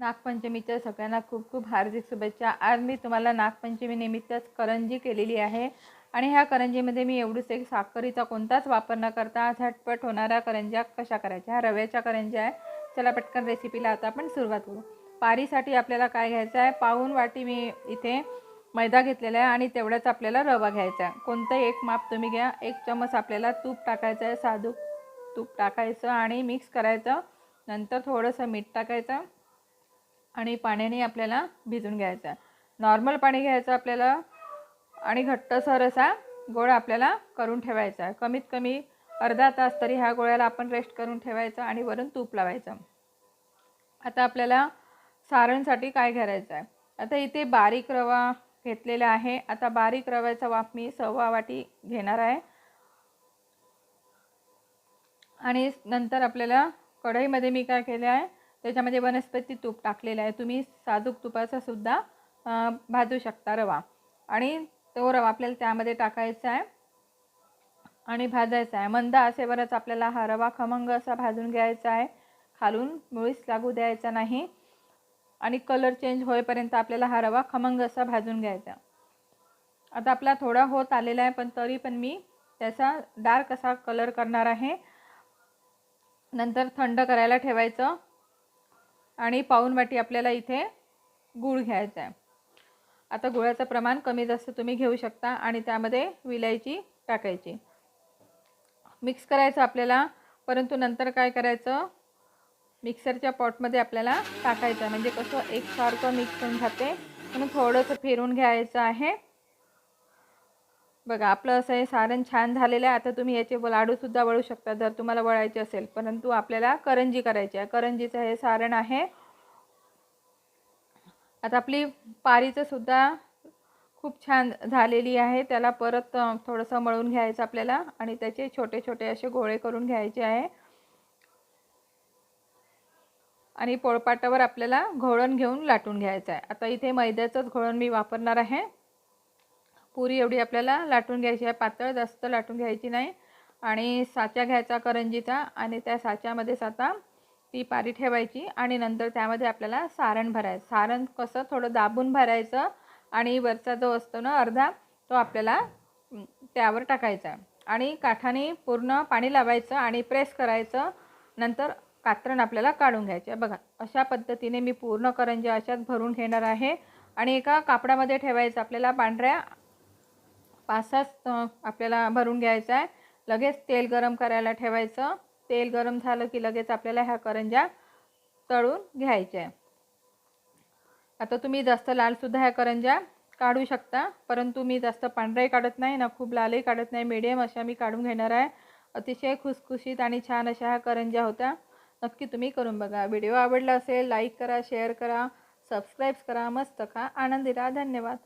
नागपंचमीच्या सगळ्यांना खूप खूप हार्दिक शुभेच्छा. आज मी तुम्हाला नागपंचमीनिमित्तच करंजी केलेली आहे. आणि ह्या करंजीमध्ये मी एवढीच एक साखरीचा कोणताच वापर न करता झटपट होणाऱ्या करंज्या कशा करायच्या? ह्या रव्याच्या करंज्या आहे. चला पटकन रेसिपीला आता आपण सुरुवात करू. पारीसाठी आपल्याला काय घ्यायचं आहे? पाऊन वाटी मी इथे मैदा घेतलेला आहे आणि तेवढ्याच आपल्याला रवा घ्यायचा आहे. कोणतंही एक माप तुम्ही घ्या. एक चमच आपल्याला तूप टाकायचं आहे. साधू तूप टाकायचं आणि मिक्स करायचं. नंतर थोडंसं मीठ टाकायचं. आणि पाण्याने आपल्याला भिजून घ्यायचं. आहे नॉर्मल पाणी घ्यायचं आपल्याला आणि घट्टसर असा गोळा आपल्याला करून ठेवायचा. आहे कमीत कमी अर्धा तास तरी ह्या गोळ्याला आपण रेस्ट करून ठेवायचं आणि वरून तूप लावायचं. आता आपल्याला सारणसाठी काय करायचं आहे? आता इथे बारीक रवा घेतलेला आहे. आता बारीक रव्याचा वाप मी सव्वा वाटी घेणार आहे. आणि नंतर आपल्याला कढईमध्ये मी काय केलं आहे? त्याच्यामध्ये वनस्पती तूप टाकलेलं आहे. तुम्ही साजूक तुपाचा सुद्धा भाजू शकता रवा. आणि तो रवा आपल्याला त्यामध्ये टाकायचा आहे आणि भाजायचा आहे. मंद असेवरच आपल्याला हा रवा खमंग असा भाजून घ्यायचा आहे. खालून मुळीच लागू द्यायचा नाही आणि कलर चेंज होईपर्यंत आपल्याला हा रवा खमंग असा भाजून घ्यायचा. आता आपला थोडा होत आलेला आहे पण तरी पण मी त्याचा डार्क असा कलर करणार आहे. नंतर थंड करायला ठेवायचं. आणि पाऊन वाटी आपल्याला इथे गूळ घ्यायचा आहे. आता गुळाचं प्रमाण कमी जास्त तुम्ही घेऊ शकता आणि त्यामध्ये विलायची टाकायची. मिक्स करायचं आपल्याला परंतु नंतर काय करायचं? मिक्सरच्या पॉटमध्ये आपल्याला टाकायचं आहे. म्हणजे कसं एकसारखं मिक्स होऊन जाते. म्हणून थोडंसं फिरून घ्यायचं आहे. बघा आपलं असं हे सारण छान झालेलं आहे. आता तुम्ही याचे लाडूसुद्धा वळू शकता जर तुम्हाला वळायचे असेल. परंतु आपल्याला करंजी करायची आहे. करंजीचं हे सारण आहे. आता आपली पारीचं सुद्धा खूप छान झालेली आहे. त्याला परत थोडंसं मळून घ्यायचं आपल्याला आणि त्याचे छोटे छोटे असे गोळे करून घ्यायचे आहे. आणि पोळपाटावर आपल्याला घोळण घेऊन लाटून घ्यायचं आहे. आता इथे मैद्याचंच घोळण मी वापरणार आहे. पुरी एवढी आपल्याला लाटून घ्यायची आहे. पातळ जास्त लाटून घ्यायची नाही. आणि साचा घ्यायचा करंजीचा आणि त्या साच्यामध्येच आता ती पारी ठेवायची आणि नंतर त्यामध्ये आपल्याला सारण भरायचं. सारण कसं थोडं दाबून भरायचं आणि वरचा जो असतो ना अर्धा तो आपल्याला त्यावर टाकायचा. आणि काठाने पूर्ण पाणी लावायचं आणि प्रेस करायचं. नंतर कात्रण आपल्याला काढून घ्यायचं. बघा अशा पद्धतीने मी पूर्ण करंज्या अशाच भरून घेणार आहे. आणि एका कापडामध्ये ठेवायचं आपल्याला पांढऱ्या पाच सात आपल्याला भरून घ्यायचं आहे. लगेच तेल गरम करायला ठेवायचं. तेल गरम झालं की लगेच आपल्याला ह्या करंज्या तळून घ्यायच्या आहे. आता तुम्ही जास्त लालसुद्धा ह्या करंज्या काढू शकता परंतु मी जास्त पांढराही काढत नाही ना खूप लालही काढत नाही. मिडियम अशा मी काढून घेणार आहे. अतिशय खुसखुशीत आणि छान अशा ह्या करंज्या होत्या. नक्की तुम्ही करून बघा. व्हिडिओ आवडला असेल लाईक करा शेअर करा सबस्क्राईब करा. मस्त खा. आनंदी राहा धन्यवाद.